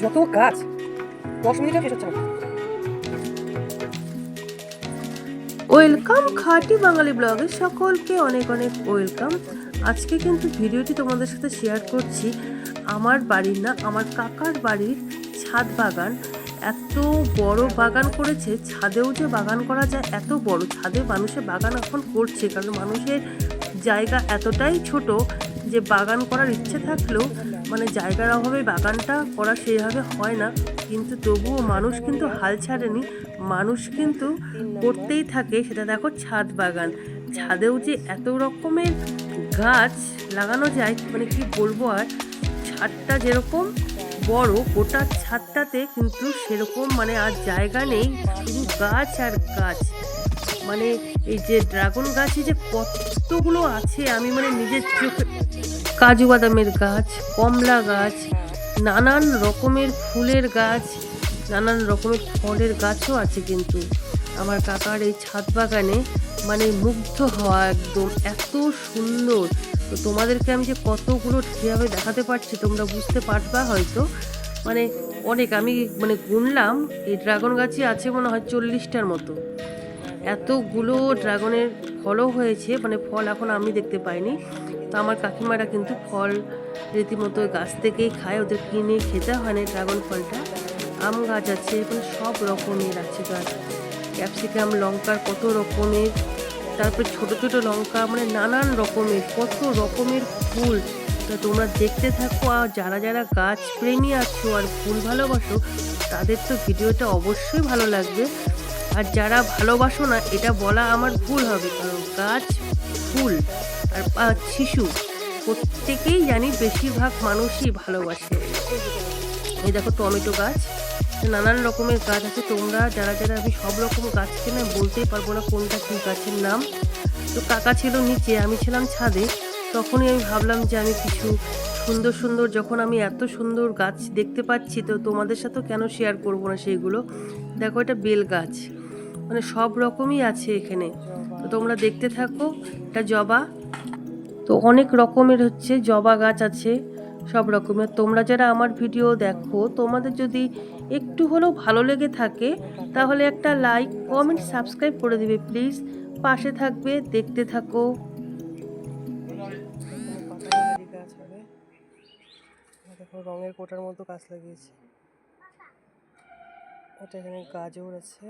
যত গাছ ওয়েলকাম খাঁটি বাঙালি ব্লগে সকলকে অনেক অনেক ওয়েলকাম। আজকে কিন্তু ভিডিওটি তোমাদের সাথে শেয়ার করছি আমার বাড়ির না, আমার কাকার বাড়ির ছাদ বাগান। এত বড় বাগান করেছে, ছাদেও যে বাগান করা যায়, এত বড় ছাদে মানুষে বাগান এখন করছে। কারণ মানুষের জায়গা এতটাই ছোট যে বাগান করার ইচ্ছে থাকলেও মানে জায়গার অভাবে বাগানটা করা সেইভাবে হয় না। কিন্তু তবুও মানুষ কিন্তু হাল ছাড়েনি। মানুষ কিন্তু করতেই থাকে। সেটা দেখো ছাদ বাগান। ছাদেও যে এত রকমের গাছ লাগানো যায় মানে কি বলব আর? ছাদটা যেরকম বড়, গোটা ছাদটাতে কিন্তু সেরকম মানে আর জায়গা নেই। শুধু গাছ আর গাছ। মানে এই যে ড্রাগন গাছে যে কতগুলো আছে, আমি মানে নিজের চোখে কাজু বাদামের গাছ, কমলা গাছ, নানান রকমের ফুলের গাছ, নানান রকমের ফলের গাছও আছে কিন্তু। আমার কাকার এই ছাদ বাগানে মানে মুগ্ধ হওয়া একদম এত সুন্দর। তো তোমাদেরকে আমি যে কতগুলো কীভাবে দেখাতে পারছি, তোমরা বুঝতে পারবা হয়তো। মানে অনেক আমি মানে গুনলাম, এই ড্রাগন গাছই আছে মনে হয় চল্লিশটার মতো। এতগুলো ড্রাগনের ফলও হয়েছে মানে ফল এখন আমি দেখতে পাইনি। তো আমার কাকিমারা কিন্তু ফল রীতিমতো গাছ থেকেই খায়। ওদের কিনে খেতে হয় না ড্রাগন ফলটা। আম গাছ আছে মানে সব রকমের আছে গাছ। ক্যাপসিকাম, লঙ্কার কত রকমের। তারপর ছোট ছোট লঙ্কা মানে নানান রকমের, কত রকমের ফুল। তো তোমরা দেখতে থাকো আর যারা যারা গাছ প্রেমী আছো আর ফুল ভালোবাসো, তাদের তো ভিডিওটা অবশ্যই ভালো লাগবে। আর যারা ভালোবাসো না, এটা বলা আমার ভুল হবে, কারণ গাছ ফুল আর শিশু প্রত্যেকেই জানি বেশিরভাগ মানুষই ভালোবাসে। এই দেখো টমেটো গাছ, নানান রকমের গাছ আছে, তোমরা যারা যারা আমি সব রকম গাছকে না বলতেই পারব না কোনটা কী গাছের নাম। তো কাকা ছিল নিচে, আমি ছিলাম ছাদে, তখনই আমি ভাবলাম যে আমি কিছু সুন্দর সুন্দর, যখন আমি এত সুন্দর গাছ দেখতে পাচ্ছি, তো তোমাদের সাথেও কেন শেয়ার করব না সেইগুলো? দেখো এটা বেল গাছ। মানে সব রকমই আছে এখানে। তো তোমরা দেখতে থাকো, এটা জবা। তো অনেক রকমের হচ্ছে জবা গাছ আছে, সব রকমের। তোমরা যারা আমার ভিডিও দেখো, তোমাদের যদি একটু হলেও ভালো লেগে থাকে, তাহলে একটা লাইক কমেন্ট সাবস্ক্রাইব করে দিবে প্লিজ পাশে থাকবে, দেখতে থাকো। দেখো, রঙের কোটার মতো গাছ লাগিয়েছে। এটা এখানে গাজর আছে।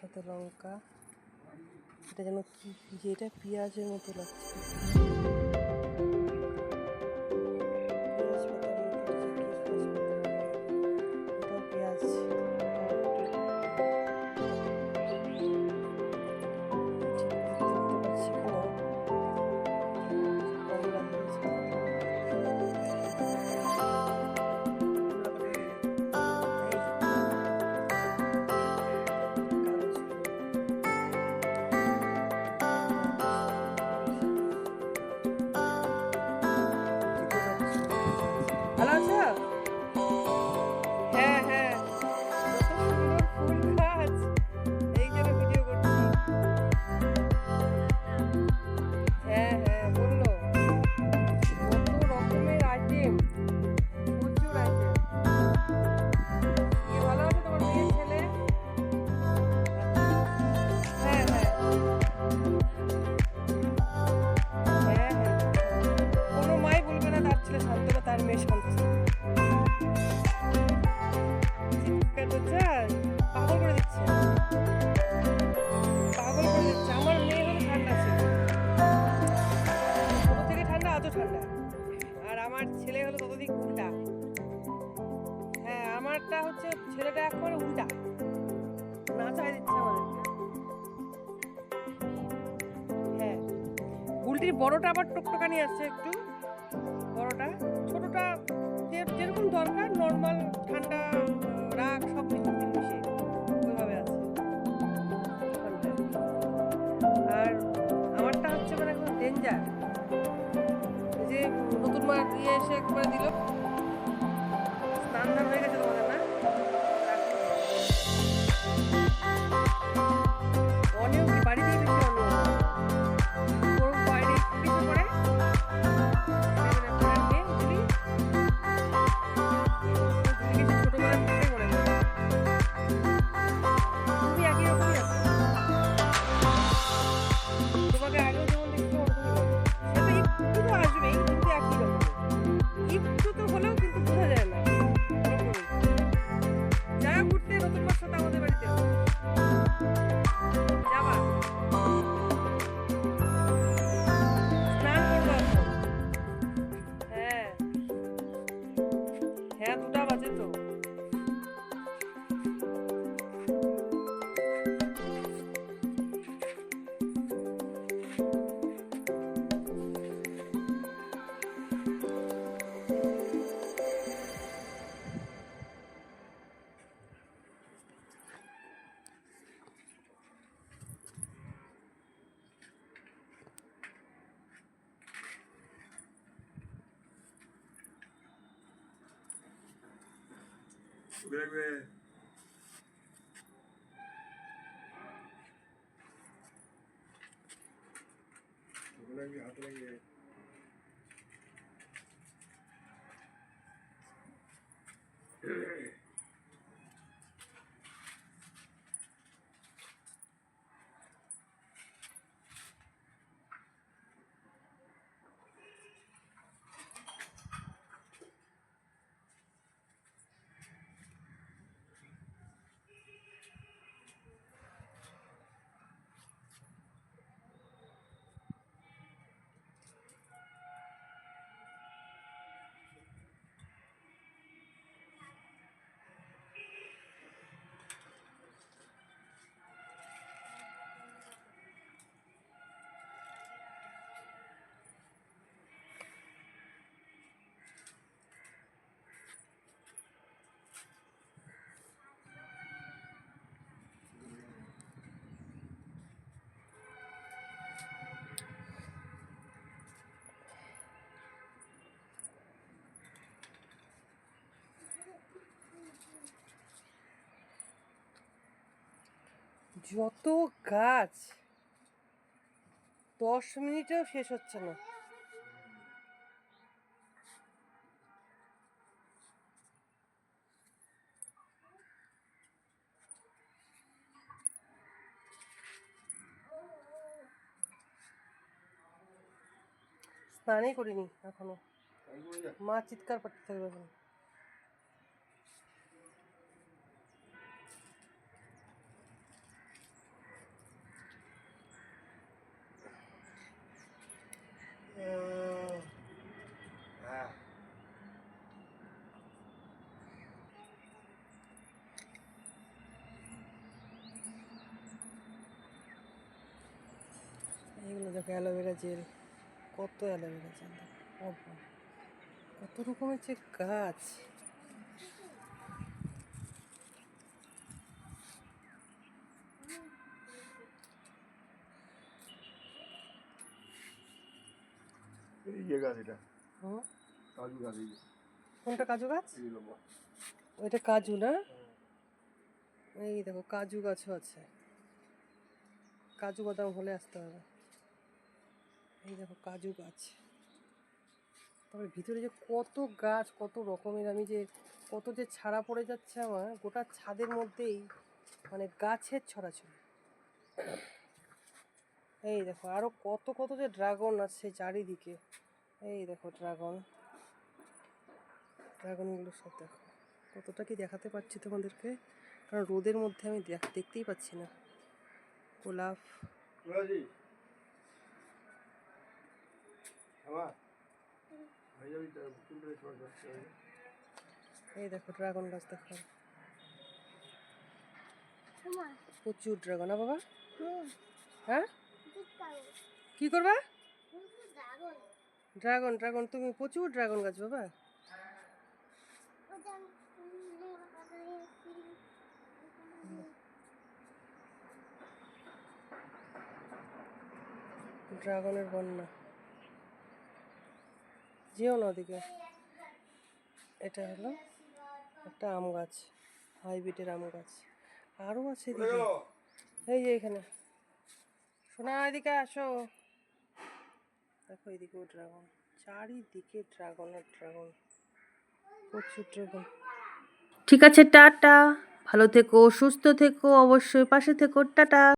সাথে লঙ্কা। এটা যেন কি যেটা পেঁয়াজের মতো লাগছে। পাখির বড়টা আবার টুকটুকানি আছে একটু। বড়টা। ছোটোটা যেরকম দরকার নর্মাল ঠান্ডা রাগ, সব কিছু মিশে ওইভাবে আছে। আর আমারটা হচ্ছে মানে এখন ডেঞ্জার যে নতুন মাছ দিয়ে এসে একবার দিল। স্নান হয়ে গেছে চোখে রাখবে চোখে রাখবি হাতে যত গাছ, দশ মিনিটেও শেষ হচ্ছে না। স্নানই করিনি এখনও। মা চিৎকার করতে থাকবে এখন। এইগুলো দেখো অ্যালোভেরা জেল কত অ্যালোভেরা জেল দেখো কত রকমের যে গাছ। এই যে গাছ এটা। কাজু গাছ এই কোনটা কাজু গাছ? ওইটা কাজু না? এই দেখো কাজু গাছও আছে। কাজু বাদাম হলে আসতে হবে। এই দেখো কাজু গাছ। তারপরে ভিতরে যে কত গাছ, কত রকমের, আমি যে কত যে ছাড়া পড়ে যাচ্ছে আমার, গোটা ছাদের মধ্যেই মানে গাছের ছড়াছড়ি। এই দেখো, আরও কত কত যে ড্রাগন আছে চারিদিকে। এই দেখো ড্রাগন। ড্রাগনগুলো সব দেখো। কতটা কি দেখাতে পারছি তোমাদেরকে? কারণ রোদের মধ্যে আমি দেখতেই পাচ্ছি না। গোলাপ। এই দেখো ড্রাগন গাছ দেখো। প্রচুর ড্রাগন না বাবা? হ্যাঁ? কি করবা? ড্রাগন ড্রাগন তুমি প্রচুর ড্রাগন গাছ বাবা। ড্রাগনের বন্যা। যেও না ওদিকে। এটা হলো একটা আম গাছ হাইব্রিডের আম গাছ। আরও আছে এদিকে। এই যে এখানে। সোনা এদিকে আসো। দেখো এদিকেও ড্রাগন চারিদিকে ড্রাগন আর ড্রাগন প্রচুর ড্রাগন। ঠিক আছে টাটা। ভালো থেকো সুস্থ থেকো অবশ্যই পাশে থেকো টাটা।